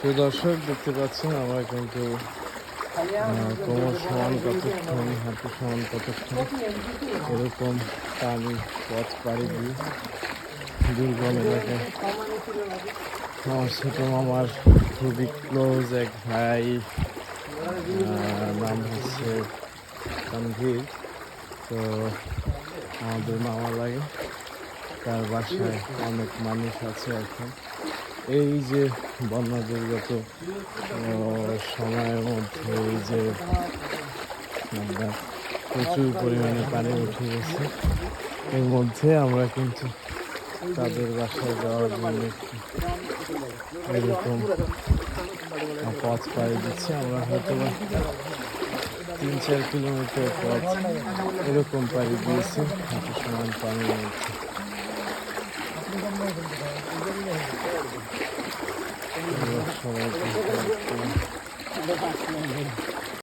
তো দর্শক, দেখতে পাচ্ছেন আমরা কিন্তু কোমর সমান কতক্ষণ হাঁটু সমান কতক্ষণ, এরকম পানি পথ পাড়ি দিয়ে দুর্গম এলাকায়। আমার ছোট মামার খুবই ক্লোজ এক ভাই নাম হচ্ছে তো আমাদের মামা লাগে তার বাসায় অনেক মানুষ আছে এখন। এই যে বন্যা দুর্গত সময়ের মধ্যে এই যে আপনার প্রচুর পরিমাণে পানি উঠে গেছে। এর মধ্যে আমরা কিন্তু তাদের বাসায় যাওয়ার জন্য এরকম পথ পাড়ি দিচ্ছি। আমরা হয়তো তিন চার কিলোমিটার পথ এরকম পাড়ি দিয়েছি হাঁটু সমান পানির মধ্যে সবাই